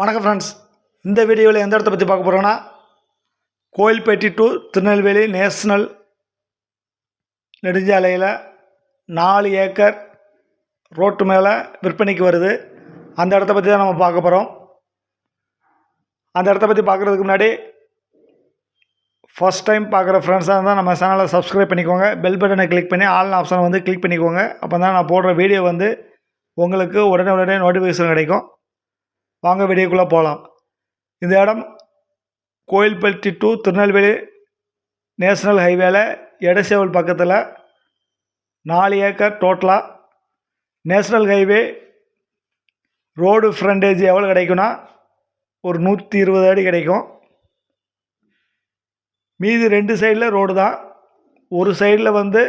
வணக்கம் ஃப்ரெண்ட்ஸ் இந்த வீடியோவில் எந்த இடத்த பற்றி பார்க்க போகிறோன்னா கோயில்பேட்டி டு திருநெல்வேலி நேஷ்னல் நெடுஞ்சாலையில் நாலு ஏக்கர் ரோட்டு மேலே விற்பனைக்கு வருது. அந்த இடத்த பற்றி தான் நம்ம பார்க்க போகிறோம் அந்த இடத்த பற்றி பார்க்குறதுக்கு முன்னாடி ஃபஸ்ட் டைம் பார்க்குற ஃப்ரெண்ட்ஸாக இருந்தால் நம்ம சேனலை சப்ஸ்கிரைப் பண்ணிக்கோங்க. பெல் பட்டனை கிளிக் பண்ணி ஆல் ஆப்ஷனை வந்து கிளிக் பண்ணிக்கோங்க. அப்போ தான் நான் போடுற வீடியோ வந்து உங்களுக்கு உடனே உடனே நோட்டிஃபிகேஷன் கிடைக்கும். வாங்க வீடியோக்குள்ளே போகலாம் இந்த இடம் கோயில்பட்டி டு திருநெல்வேலி நேஷ்னல் ஹைவேல எடசேவல் பக்கத்தில் நாலு ஏக்கர் டோட்டலாக நேஷ்னல் ஹைவே ரோடு ஃப்ரண்டேஜ் எவ்வளோ கிடைக்கும்னா ஒரு நூற்றி இருபது அடி கிடைக்கும். மீதி ரெண்டு சைடில் ரோடு தான். ஒரு சைடில் வந்து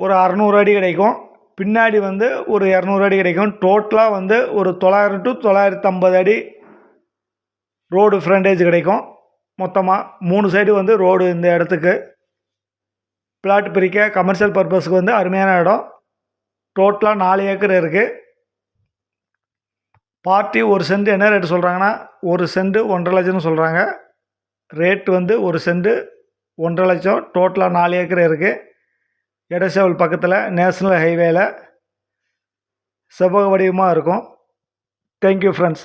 ஒரு அறநூறு அடி கிடைக்கும். பின்னாடி வந்து ஒரு இரநூறு அடி கிடைக்கும். டோட்டலாக வந்து ஒரு தொள்ளாயிரம் டு தொள்ளாயிரத்து ஐம்பது அடி ரோடு ஃப்ரண்டேஜ் கிடைக்கும். மொத்தமாக மூணு சைடு வந்து ரோடு இந்த இடத்துக்கு. பிளாட் பிரிக்க கமர்ஷியல் பர்பஸ்க்கு வந்து அருமையான இடம். டோட்டலாக நாலு ஏக்கர் இருக்குது பார்ட்டி ஒரு சென்ட் என்ன ரேட்டு சொல்கிறாங்கன்னா ஒரு சென்ட் ஒன்றரை லட்சம்னு சொல்கிறாங்க ரேட் வந்து ஒரு சென்ட் ஒன்றரை லட்சம். டோட்டலாக நாலு ஏக்கர் இருக்குது எடசேவல் பக்கத்தில் நேஷ்னல் ஹைவேயில் செவ்வக வடிவமாக இருக்கும். Thank you friends